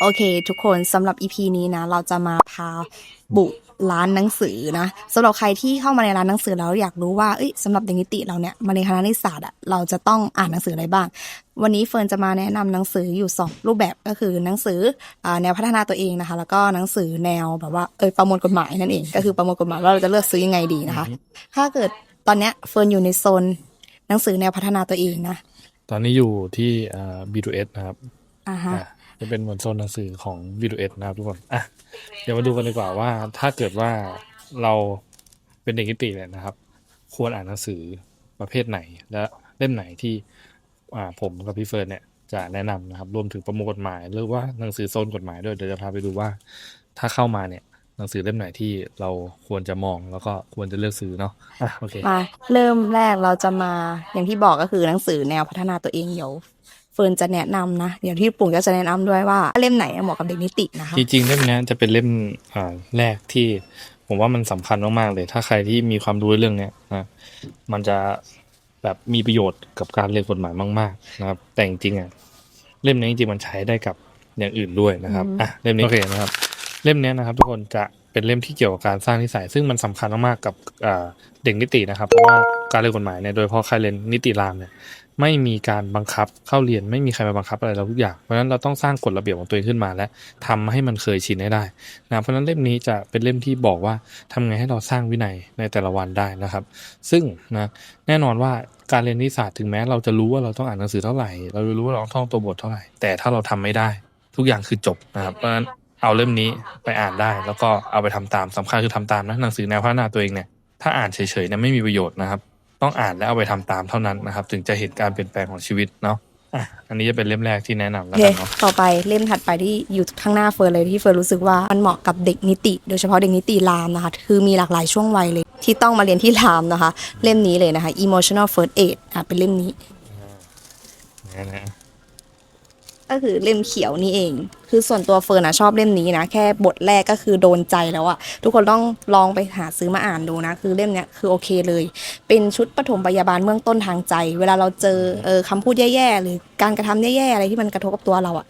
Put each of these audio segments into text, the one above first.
โอเค ทุกคนสำหรับ EP นี้นะ เราจะมาพาบุกร้านหนังสือนะสำหรับใครที่เข้ามาในร้านหนังสือแล้วอยากรู้ว่าเอ้ยสำหรับเด็กนิติเราเนี่ยมาในคณะนิติศาสตร์อะเราจะต้องอ่านหนังสืออะไรบ้าง วันนี้เฟิร์นจะมาแนะนำหนังสืออยู่สองรูปแบบก็คือหนังสืออ่าแนวพัฒนาตัวเองนะคะ แล้วก็หนังสือแนวแบบว่าเออประมวลกฎหมายนั่นเอง ก็คือประมวลกฎหมายว่าเราจะเลือกซื้อยังไงดีนะคะ ถ้าเกิดตอนเนี้ยเฟิร์นอยู่ในโซนหนังสือแนวพัฒนาตัวเองนะตอนนี้อยู่ที่อ่า B2S นะครับอ่าฮะอะ จะเป็นเหมือนโซนหนังสือของ B2S นะครับทุกคนอะเดี๋ยวมาดูกันดีกว่าว่า ถ้าเกิดว่าเราเป็นเด็กนิติเนี่ยนะครับ ควรอ่านหนังสือประเภทไหน และเล่มไหนที่อ่าผมกับพี่เฟิร์นเนี่ยจะแนะนำนะครับรวมถึงประมวลกฎหมาย หรือว่าหนังสือโซนกฎหมายด้วยเดี๋ยวจะพาไปดูว่า ถ้าเข้ามาเนี่ย หนังสือเล่มไหนที่เราควรจะมองแล้วก็ควรจะเลือกซื้อเนาะอะโอเค มาเริ่มแรกเราจะมาอย่างที่บอกก็คือหนังสือแนวพัฒนาตัวเองเดี๋ยว เฟิร์นจะแนะนำนะเดี๋ยวที่ปุ่งก็จะแนะนำด้วยว่าเล่มไหนเหมาะกับเด็กนิตินะคะจริงๆเล่มเนี้ยจะเป็นเล่มอ่าแรกที่ผมว่ามันสำคัญมากๆเลย ถ้าใครที่มีความรู้เรื่องเนี้ยนะมันจะแบบมีประโยชน์กับการเรียนกฎหมายมาก ๆ นะครับ แต่จริงๆอะเล่มนี้จริงๆมันใช้ได้กับอย่างอื่นด้วยนะครับ อืม อะเล่มนี้โอเคนะครับ เล่มเนี้ยนะครับ ทุกคนจะเป็นเล่มที่เกี่ยวกับการสร้างนิสัย ซึ่งมันสำคัญมากๆกับอ่าเด็กนิตินะครับ เพราะว่าการเรียนกฎหมายเนี่ยโดยเฉพาะใครเรียนนิติรามเนี่ย ไม่มีการบังคับเข้าเรียนไม่มีใครมาบังคับอะไรเราทุกอย่าง เพราะฉะนั้นเราต้องสร้างกฎระเบียบของตัวเองขึ้นมา และทำให้มันเคยชินให้ได้นะเพราะฉะนั้นเล่มนี้จะเป็นเล่มที่บอกว่าทำไงให้เราสร้างวินัยในแต่ละวันได้นะครับ ซึ่งนะแน่นอนว่าการเรียนนิสศาสตร์ถึงแม้เราจะรู้ว่าเราต้องอ่านหนังสือเท่าไหร่เรารู้ว่าเราต้องท่องตัวบทเท่าไหร่แต่ถ้าเราทำไม่ได้ ทุกอย่างคือจบนะครับเพราะฉะนั้นเอาเล่มนี้ไปอ่านได้ แล้วก็เอาไปทำตามสำคัญคือทำตามนะหนังสือแนวพัฒนาตัวเองเนี่ยถ้าอ่านเฉยๆเนี่ยไม่มีประโยชน์นะครับ ต้องอ่านและเอาไปทำตามเท่านั้นนะครับ ถึงจะเห็นการเปลี่ยนแปลงของชีวิตเนาะอะอันนี้จะเป็นเล่มแรกที่แนะนำโอแล้วเคกันเนาะต่อไปเล่มถัดไปที่อยู่ข้างหน้าเฟิร์นเลยที่เฟิร์นรู้สึกว่ามันเหมาะกับเด็กนิติ โดยเฉพาะเด็กนิติรามนะคะ คือมีหลากหลายช่วงวัยเลย ที่ต้องมาเรียนที่รามนะคะ เล่มนี้เลยนะคะ emotional first aid อะเป็นเล่มนี้นะนะ ก็คือเล่มเขียวนี่เอง คือส่วนตัวเฟิร์นอะชอบเล่มนี้นะ แค่บทแรกก็คือโดนใจแล้วอะทุกคนต้องลองไปหาซื้อมาอ่านดูนะ คือเล่มเนี้ยคือโอเคเลย เป็นชุดปฐมพยาบาลเบื้องต้นทางใจ เวลาเราเจอเออคำพูดแย่ๆหรือการกระทำแย่ๆอะไรที่มันกระทบกับตัวเราอะ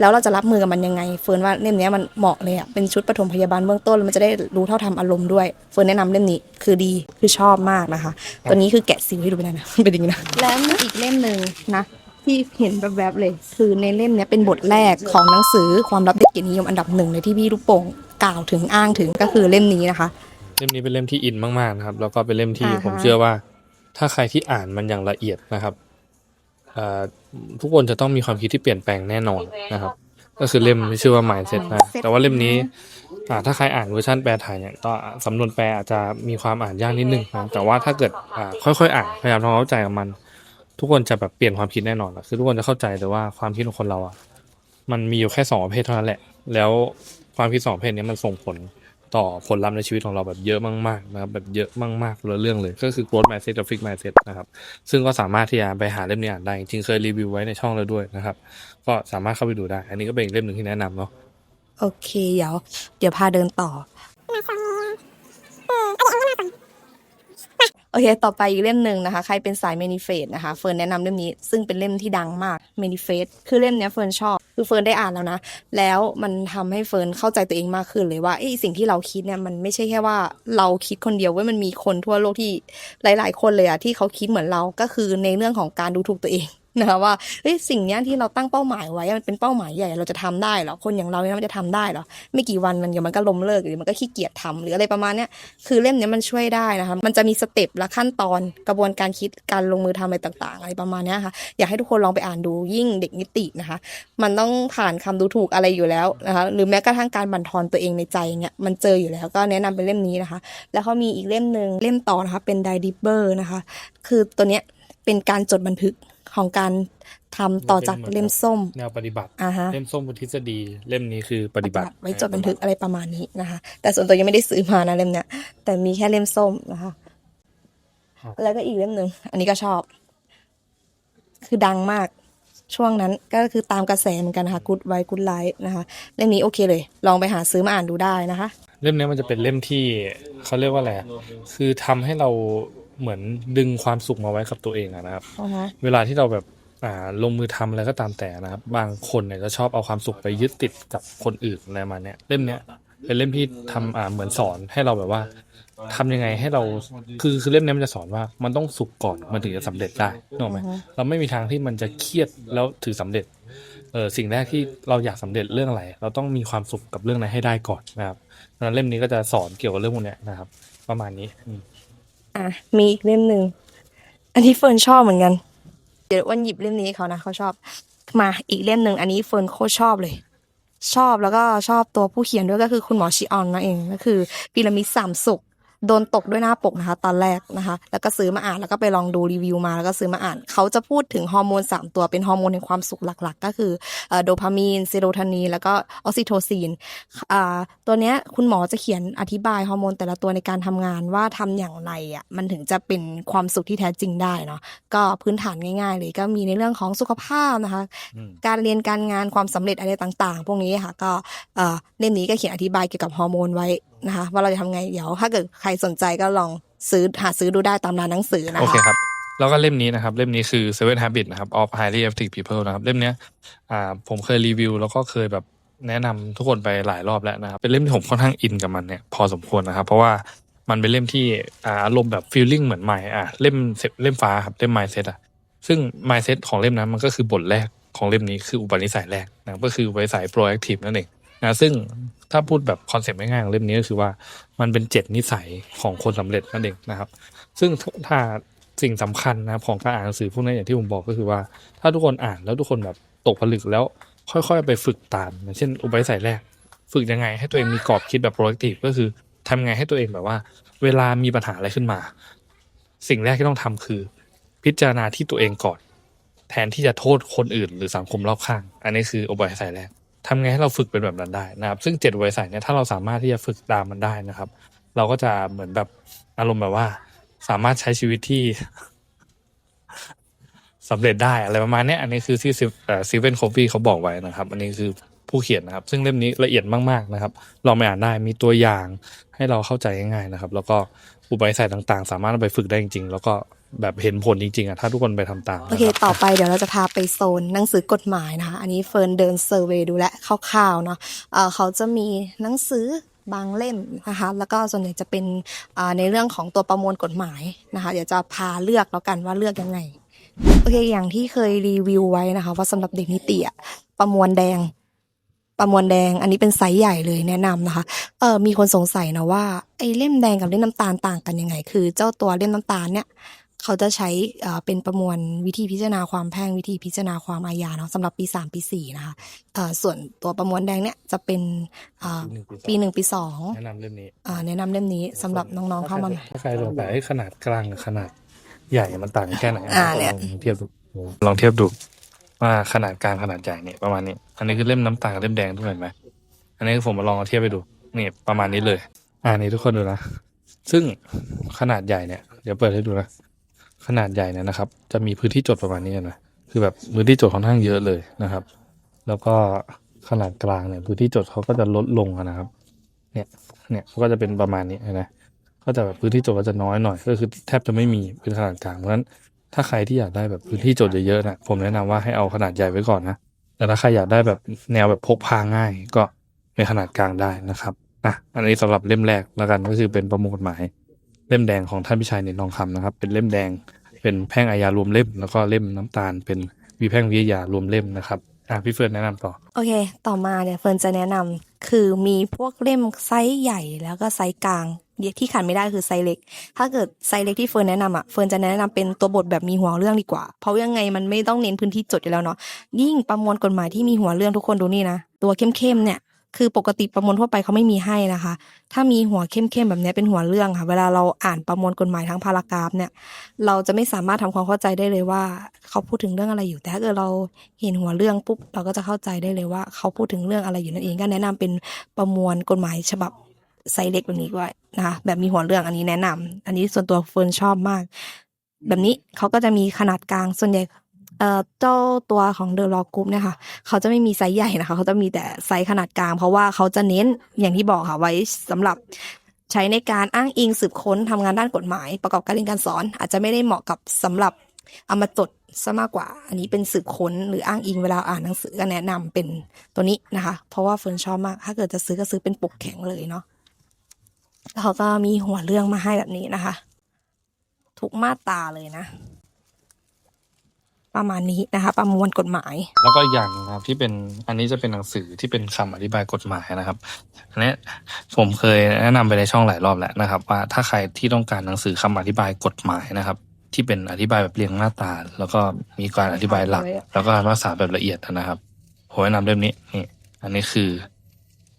แล้วเราจะรับมือกับมันยังไง เฟิร์นว่าเล่มเนี้ยมันเหมาะเลยอะเป็นชุดปฐมพยาบาลเบื้องต้นแล้วมันจะได้รู้เท่าทำอารมณ์ด้วย เฟิร์นแนะนำเล่มนี้คือดีคือชอบมากนะคะ ตัวนี้คือแกะซิวให้ดูไปได้นะเป็นอย่างนี้นะแล้วมีอีกเล่มหนึ่งนะ ที่เห็นแวบๆเลย คือในเล่มเนี้ยเป็นบทแรกของหนังสือความลับเด็กเกียรตินิยมอันดับหนึ่งเลยที่พี่ลูกโป่งกล่าวถึงอ้างถึงก็คือเล่มนี้นะคะ เล่มนี้เป็นเล่มที่อินมากๆนะครับ แล้วก็เป็นเล่มที่อ่าฮะ ผมเชื่อว่า ถ้าใครที่อ่านมันอย่างละเอียดนะครับเอ่อทุกคนจะต้องมีความคิดที่เปลี่ยนแปลงแน่นอนนะครับ ก็คือเล่มที่ชื่อว่า mindset นะแต่ว่าเล่มนี้อ่าถ้าใครอ่านเวอร์ชันแปลไทยเนี่ยก็สำนวนแปลอาจจะมีความอ่านยากนิดนึงนะแต่ว่าถ้าเกิดอ่าค่อยๆ อ่านพยายามทำความเข้าใจกับมัน ทุกคนจะแบบเปลี่ยนความคิดแน่นอนอะคือทุกคนจะเข้าใจแต่ว่าความคิดของคนเราอะมันมีอยู่แค่สองประเภทเท่านั้นแหละ แล้วความคิดสองประเภทนี้มันส่งผลต่อผลลัพธ์ในชีวิตของเราแบบเยอะมากๆนะครับแบบเยอะมากๆคนละเรื่องเลย ก็คือ growth mindset กับ fix mindset นะครับซึ่งก็สามารถที่จะไปหาเล่มนี้อ่านได้จริงเคยรีวิวไว้ในช่องแล้วด้วยนะครับ ก็สามารถเข้าไปดูได้ อันนี้ก็เป็นอีกเล่มหนึ่งที่แนะนำเนาะโอเค เดี๋ยว เดี๋ยวพาเดินต่อโอ อเคต่อไปอีกเล่มหนึ่งนะคะ ใครเป็นสายเมนิเฟสนะคะ เฟิร์นแนะนำเล่มนี้ ซึ่งเป็นเล่มที่ดังมากเมนิเฟสคือเล่มนี้เฟิร์นชอบ คือเฟิร์นได้อ่านแล้วนะ แล้วมันทำให้เฟิร์นเข้าใจตัวเองมากขึ้นเลยว่าไอ้ยสิ่งที่เราคิดเนี่ยมันไม่ใช่แค่ว่าเราคิดคนเดียวว่ามันมีคนทั่วโลกที่หลาย ๆ คนเลยอะที่เขาคิดเหมือนเราก็คือในเรื่องของการดูถูกตัวเอง นะคะว่าเฮ้ยสิ่งนี้ที่เราตั้งเป้าหมายไว้มันเป็นเป้าหมายใหญ่เราจะทำได้หรอคนอย่างเราเนี่ยมันจะทำได้หรอไม่กี่วันมันเดี๋ยวมันก็ล้มเลิกหรือมันก็ขี้เกียจทำหรืออะไรประมาณเนี้ยคือเล่มนี้มันช่วยได้นะคะมันจะมีสเต็ปและขั้นตอนกระบวนการคิดการลงมือทำอะไรต่างๆ อะไรประมาณเนี้ยค่ะอยากให้ทุกคนลองไปอ่านดูยิ่งเด็กนิตินะคะ มันต้องผ่านคำดูถูกอะไรอยู่แล้วนะคะหรือแม้กระทั่งการบั่นทอนตัวเองในใจเงี้ยมันเจออยู่แล้วก็แนะนำเป็นเล่มนี้นะคะ แล้วเขามีอีกเล่มหนึ่งเล่มต่อนะคะเป็นไดดิเบอร์นะคะ คือตัวเนี้ยเป็นการจดบันทึก ของการทำต่อจากเล่มส้ม แนวปฏิบัติอ่าฮะเล่มส้มเป็นทฤษฎีเล่มนี้คือปฏิบัติ ไว้จดบันทึกอะไรประมาณนี้นะคะ แต่ส่วนตัวยังไม่ได้ซื้อมานะเล่มเนี้ยแต่มีแค่เล่มส้มนะคะครับแล้วก็อีกเล่มหนึ่งอันนี้ก็ชอบ คือดังมากช่วงนั้นก็คือตามกระแสเหมือนกันนะคะกูดไวกูดไลท์นะคะ เล่มนี้โอเคเลย ลองไปหาซื้อมาอ่านดูได้นะคะ เล่มนี้มันจะเป็นเล่มที่เขาเรียกว่าอะไรอะคือทำให้เรา เหมือนดึงความสุขมาไว้กับตัวเองอะนะครับ เวลาที่เราแบบอ่าลงมือทำอะไรก็ตามแต่นะครับ บางคนเนี่ยจะชอบเอาความสุขไปยึดติดกับคนอื่นอะไรมาเนี่ยเล่มเนี้ยเป็นเล่มที่ทำอ่าเหมือนสอนให้เราแบบว่าทำยังไงให้เราคือคือเล่มเนี้ยมันจะสอนว่ามันต้องสุขก่อนมันถึงจะสำเร็จได้นึกออกไหมอือฮึเราไม่มีทางที่มันจะเครียดแล้วถือสำเร็จเออสิ่งแรกที่เราอยากสำเร็จเรื่องอะไร เราต้องมีความสุขกับเรื่องนั้นให้ได้ก่อนนะครับดังนั้นเล่มนี้ก็จะสอนเกี่ยวกับเรื่องพวกเนี้ยนะครับ ประมาณนี้ อะมีอีกเล่มหนึ่งอันนี้เฟิร์นชอบเหมือนกัน เดี๋ยววันหยิบเล่มนี้ให้เขานะเขาชอบ มาอีกเล่มหนึ่งอันนี้เฟิร์นโคตรชอบเลย ชอบแล้วก็ชอบตัวผู้เขียนด้วยก็คือคุณหมอชิออนนั่นเองก็คือพีระมิดสามสุข โดนตกด้วยหน้าปกนะคะ ตอนแรกนะคะ แล้วก็ซื้อมาอ่านแล้วก็ไปลองดูรีวิวมาแล้วก็ซื้อมาอ่าน เขาจะพูดถึงฮอร์โมน 3 ตัวเป็นฮอร์โมนแห่งความสุขหลัก ๆ ก็คือเอ่อโดพามีนเซโรโทนินแล้วก็ออกซิโทซินอ่าตัวเนี้ยคุณหมอจะเขียนอธิบายฮอร์โมนแต่ละตัวในการทำงานว่าทำอย่างไรอะมันถึงจะเป็นความสุขที่แท้จริงได้เนาะก็พื้นฐานง่าย ๆ เลยก็มีในเรื่องของสุขภาพนะคะอืมการเรียนการงานความสำเร็จอะไรต่าง ๆ พวกนี้ค่ะก็เอ่อเล่มนี้ก็เขียนอธิบายเกี่ยวกับฮอร์โมนไว้ นะคะ ว่าเราจะทำไงเดี๋ยว ถ้าเกิดใครสนใจก็ลองซื้อหาซื้อดูได้ตามร้านหนังสือนะคะ โอเคครับ แล้วก็เล่มนี้นะครับ เล่มนี้คือ Seven Habits นะครับ of Highly Effective People นะครับ เล่มเนี้ยอ่าผมเคยรีวิว แล้วก็เคยแบบแนะนำทุกคนไปหลายรอบแล้วนะครับ เป็นเล่มที่ผมค่อนข้างอินกับมันเนี่ยพอสมควรนะครับ เพราะว่ามันเป็นเล่มที่อ่าอารมณ์แบบ feeling เหมือนใหม่อะเล่มเล่มฟ้าครับเล่ม mindset อะซึ่ง mindset ของเล่มนั้นมันก็คือบทแรกของเล่มนี้คืออุปนิสัยแรกนะครับก็คืออุปนิสัย proactive นั่นเอง นะซึ่งถ้าพูดแบบคอนเซปต์ง่ายๆของเล่มนี้ก็คือว่ามันเป็นเจ็ดนิสัยของคนสำเร็จนั่นเองนะครับ ซึ่งถ้าสิ่งสำคัญนะของการอ่านหนังสือพวกนี้อย่างที่ผมบอกก็คือว่า ถ้าทุกคนอ่านแล้วทุกคนแบบตกผลึกแล้วค่อยๆ ไปฝึกตามอย่างเช่นอุปนิสัยแรก ฝึกยังไงให้ตัวเองมีกรอบคิดแบบ proactive ก็คือทำไงให้ตัวเองแบบว่า เวลามีปัญหาอะไรขึ้นมา สิ่งแรกที่ต้องทำคือ พิจารณาที่ตัวเองก่อน แทนที่จะโทษคนอื่น หรือสังคมรอบข้าง อันนี้คืออุปนิสัยแรก ทำไงให้เราฝึกเป็นแบบนั้นได้นะครับ ซึ่งเจ็ดอุปนิสัยเนี่ยถ้าเราสามารถที่จะฝึกตามมันได้นะครับ เราก็จะเหมือนแบบอารมณ์แบบว่า สามารถใช้ชีวิตที่สำเร็จได้อะไรประมาณนี้อันนี้คือที่ซีเวนโคฟี่เขาบอกไว้นะครับ อันนี้คือผู้เขียนนะครับ ซึ่งเล่มนี้ละเอียดมากๆนะครับลองไปอ่านได้มีตัวอย่างให้เราเข้าใจง่ายๆนะครับ แล้วก็อุปนิสัยต่างๆ สามารถเอาไปฝึกได้จริงๆ แล้วก็ แบบเห็นผลจริงๆอะถ้าทุกคนไปทำตาม โอเค ต่อไปเดี๋ยวเราจะพาไปโซนหนังสือกฎหมายนะคะ อันนี้เฟิร์นเดินเซอร์เวย์ดูแลวคร่าวๆเนาะเอ่อเขาจะมีหนังสือบางเล่มนะคะแล้วก็ส่วนใหญ่จะเป็นอ่าในเรื่องของตัวประมวลกฎหมายนะคะ เดี๋ยวจะพาเลือกแล้วกันว่าเลือกยังไงโอเค อย่างที่เคยรีวิวไว้นะคะ ว่าสำหรับเด็กนิติอะประมวลแดง ประมวลแดง อันนี้เป็นไซส์ใหญ่เลยแนะนำนะคะ เออมีคนสงสัยนะว่าไอ้เล่มแดงกับเล่มน้ำตาลต่างกันยังไง คือ เจ้าตัวเล่มน้ำตาลเนี่ย เขาจะใช้เอ่อเป็นประมวลวิธีพิจารณาความแพ่งวิธีพิจารณาความอาญาเนาะสำหรับปีสามปีสี่นะคะเอ่อส่วนตัวประมวลแดงเนี่ยจะเป็นอ่าปีหนึ่งปีสองแนะนำเล่มนี้อ่าแนะนำเล่มนี้สำหรับน้องๆเข้ามาใหม่ถ้าใครสงสัยเอ้ยขนาดกลางกับขนาดใหญ่มันต่างกันแค่ไหนอ่าเนี่ยลองเทียบดูลองเทียบดูว่าขนาดกลางขนาดใหญ่เนี่ยประมาณนี้ อันนี้คือเล่มน้ำตาลกับเล่มแดงทุกคนเห็นไหมอันนี้ผมมาลองเอาเทียบไปดูนี่ประมาณนี้เลย อ่านี่ทุกคนดูนะซึ่งขนาดใหญ่เนี่ยเดี๋ยวเปิดให้ดูนะ ขนาดใหญ่เนี่ยนะครับ จะมีพื้นที่จดประมาณนี้นะคือแบบพื้นที่จดค่อนข้างเยอะเลยนะครับ แล้วก็ขนาดกลางเนี่ยพื้นที่จดเขาก็จะลดลงนะครับ เนี่ยเนี่ยเขาก็จะเป็นประมาณนี้นะก็จะแบบพื้นที่จทย์ก็จะน้อยหน่อยก็คือแทบจะไม่มีเป็นขนาดกลางเพราะฉะนั้นถ้าใครที่อยากได้แบบพื้นที่จทย์เยอะๆนะผมแนะนำว่าให้เอาขนาดใหญ่ไว้ก่อนนะแต่ถ้าใครอยากได้แบบแนวแบบพกพาง่าย ก็เป็นขนาดกลางได้นะครับอะอันนี้สำหรับเล่มแรกแล้วกันก็คือเป็นประมวลกฎหมาย เล่มแดงของท่านพิชัยเนตรทองคำนะครับ เป็นเล่มแดง เป็นแพ่งอาญารวมเล่ม แล้วก็เล่มน้ำตาลเป็นวิแพ่งวิทยารวมเล่มนะครับอะพี่เฟิร์นแนะนำต่อ โอเค ต่อมาเนี่ยเฟิร์นจะแนะนำคือมีพวกเล่มไซส์ใหญ่แล้วก็ไซส์กลางที่ขาดไม่ได้คือไซส์เล็ก ถ้าเกิดไซส์เล็กที่เฟิร์นแนะนำอะเฟิร์นจะแนะนำเป็นตัวบทแบบมีหัวเรื่องดีกว่า เพราะยังไงมันไม่ต้องเน้นพื้นที่จดอยู่แล้วเนาะยิ่งประมวลกฎหมายที่มีหัวเรื่องทุกคนดูนี่นะตัวเข้มๆเนี่ย คือปกติประมวลทั่วไปเขาไม่มีให้นะคะ ถ้ามีหัวเข้มๆแบบนี้เป็นหัวเรื่องค่ะ เวลาเราอ่านประมวลกฎหมายทั้งพารากราฟเนี่ย เราจะไม่สามารถทำความเข้าใจได้เลยว่า เขาพูดถึงเรื่องอะไรอยู่ แต่ถ้าเกิดเราเห็นหัวเรื่องปุ๊บเราก็จะเข้าใจได้เลยว่า เขาพูดถึงเรื่องอะไรอยู่นั่นเอง ก็แนะนำเป็นประมวลกฎหมายฉบับไซเล็กแบบนี้ด้วยนะคะ แบบมีหัวเรื่องอันนี้แนะนำอันนี้ส่วนตัวเฟิร์นชอบมาก แบบนี้เขาก็จะมีขนาดกลางส่วนใหญ่ เจ้าตัวของเดอะล็อกกรุ๊ปเนี่ยค่ะเขาจะไม่มีไซส์ใหญ่นะคะ เขาจะมีแต่ไซส์ขนาดกลาง เพราะว่าเขาจะเน้นอย่างที่บอกค่ะไว้สำหรับใช้ในการอ้างอิงสืบค้นทำงานด้านกฎหมาย ประกอบการเรียนการสอน อาจจะไม่ได้เหมาะกับสำหรับเอามาจดซะมากกว่า อันนี้เป็นสืบค้นหรืออ้างอิงเวลาอ่านหนังสือก็แนะนำเป็นตัวนี้นะคะ เพราะว่าเฟิร์นชอบมาก ถ้าเกิดจะซื้อก็ซื้อเป็นปกแข็งเลยเนาะแล้วเขาก็มีหัวเรื่องมาให้แบบนี้นะคะ ทุกมาตาเลยนะ ประมาณนี้นะคะ ประมวลกฎหมาย แล้วก็อีกอย่างหนึ่งนะครับที่เป็นอันนี้จะเป็นหนังสือที่เป็นคำอธิบายกฎหมายนะครับอันนี้ผมเคยแนะนำไปในช่องหลายรอบแล้วนะครับ ว่าถ้าใครที่ต้องการหนังสือคำอธิบายกฎหมายนะครับที่เป็นอธิบายแบบเรียงมาตราแล้วก็มีการอธิบายหลัก แล้วก็ภาษาแบบละเอียดนะครับผมแนะนำเล่มนี้นี่อันนี้คือ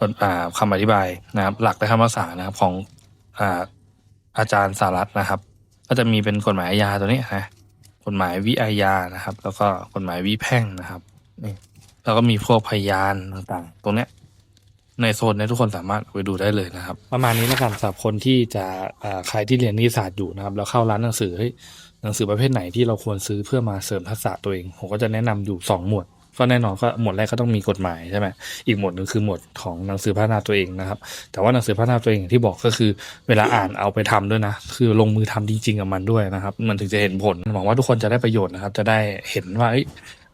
กฎอ่าคำอธิบายนะครับ หลักและคำภาษานะครับของอ่าอาจารย์สารัตน์นะครับ ก็จะมีเป็นกฎหมายอาญาตัวนี้นะก ฎหมายวิอาญานะครับ แล้วก็กฎหมายวิแพ่งนะครับนี่แล้วก็มีพวกพยานต่างๆ ตรงเนี้ยในโซนนี้ทุกคนสามารถไปดูได้เลยนะครับ ประมาณนี้แล้วกันสำหรับคนที่จะใครที่เรียนนิติศาสตร์อยู่นะครับ แล้วเข้าร้านหนังสือเฮ้ยหนังสือประเภทไหนที่เราควรซื้อเพื่อมาเสริมทักษะตัวเอง ผมก็จะแนะนำอยู่สองหมวด ก็แน่นอนก็หมวดแรกก็ต้องมีกฎหมายใช่ไหมอีกหมวดหนึ่งคือหมวดของหนังสือพัฒนาตัวเองนะครับ แต่ว่าหนังสือพัฒนาตัวเองอย่างที่บอกก็คือ เวลาอ่านเอาไปทำด้วยนะ คือลงมือทำจริงๆกับมันด้วยนะครับ มันถึงจะเห็นผลหวังว่าทุกคนจะได้ประโยชน์นะครับ จะได้เห็นว่าอิ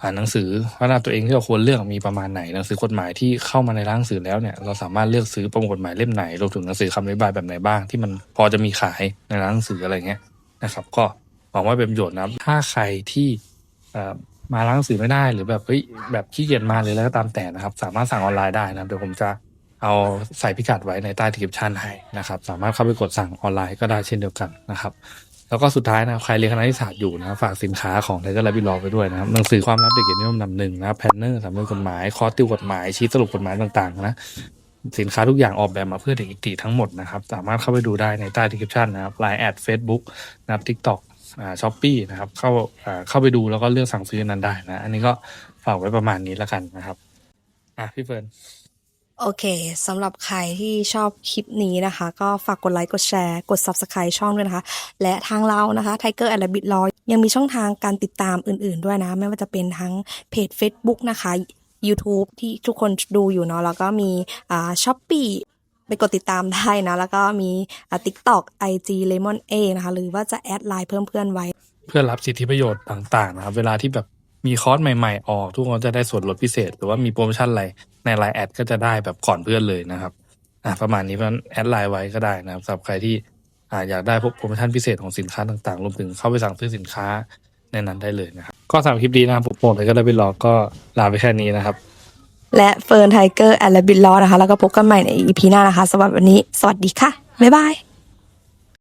อ่านหนังสือพัฒนาตัวเองที่เราควรเลือกมีประมาณไหนหนังสือกฎหมายที่เข้ามาในร้างสือแล้วเนี่ยเราสามารถเลือกซื้อประมวลกฎหมายเล่มไหนรวมถึงหนังสือคำอธิบายแบบไหนบ้างที่มันพอจะมีขายในร้านหนังสืออะไรเงี้ยนะครับ ก็หวังว่าเป็นประโยชน์นะถ้าใครที่ มาร้านหนังสือไม่ได้หรือแบบเฮ้ยแบบขี้เกียจมาเลยแล้วก็ตามแต่นะครับ สามารถสั่งออนไลน์ได้นะครับเดี๋ยวผมจะเอาใส่พิกัดไว้ในใต้ดีคริปชันให้นะครับ สามารถเข้าไปกดสั่งออนไลน์ก็ได้เช่นเดียวกันนะครับ แล้วก็สุดท้ายนะใครเรียนคณะนิติศาสตร์อยู่นะฝากสินค้าของไทเกอร์แลบิลอไปด้วยนะครับหนังสือความลับเด็กเกียรตินิยมนำหนึ่งนะแพนเนอร์สำนวนกฎหมายคอร์สติวกฎหมายชี้สรุปกฎหมายต่างๆนะสินค้าทุกอย่างออกแบบมาเพื่อเด็กอิติทั้งหมดนะครับ สามารถเข้าไปดูได้ในใต้ดีคริปชันนะครับไลน์แอดเฟซบุ๊กนะครับทิกตอก ช้อปปี้นะครับเข้าอ่าเข้าไปดูแล้วก็เลือกสั่งซื้อนั้นได้นะ อันนี้ก็ฝากไว้ประมาณนี้แล้วกันนะครับอะพี่เฟิร์นโอเคสำหรับใครที่ชอบคลิปนี้นะคะ ก็ฝากกดไลค์กดแชร์ กด Subscribe ช่องด้วยนะคะ และทางเรานะคะ Tiger and Rabbit Law ยังมีช่องทางการติดตามอื่นๆด้วยนะ ไม่ว่าจะเป็นทั้งเพจ Facebook นะคะ YouTube ที่ทุกคนดูอยู่เนาะแล้วก็มีอ่า Shopee ไปกดติดตามได้นะ แล้วก็มีอ่า TikTok IG Lemon A นะคะ หรือว่าจะแอดไลน์เพิ่มเพื่อนไว้ เพื่อรับสิทธิประโยชน์ต่างๆนะครับ เวลาที่แบบมีคอร์สใหม่ๆ ออก ทุกคนจะได้ส่วนลดพิเศษ หรือว่ามีโปรโมชั่นอะไรในไลน์แอดก็จะได้แบบก่อนเพื่อนเลยนะครับอะประมาณนี้เพราะฉะนั้นแอดไลน์ไว้ก็ได้นะครับสำหรับใครที่อ่าอยากได้พวกโปรโมชั่นพิเศษของสินค้าต่างๆรวมถึงเข้าไปสั่งซื้อสินค้าในนั้นได้เลยนะครับก็สำหรับคลิปนี้นะครับผมโปรเลยก็ได้ไปรอก็ลาไปแค่นี้นะครับ และเฟิร์นไทเกอร์แอนด์บิลลอนะคะ แล้วก็พบกันใหม่ในอีพีหน้านะคะสำหรับวันนี้ สวัสดีค่ะ บ๊ายบาย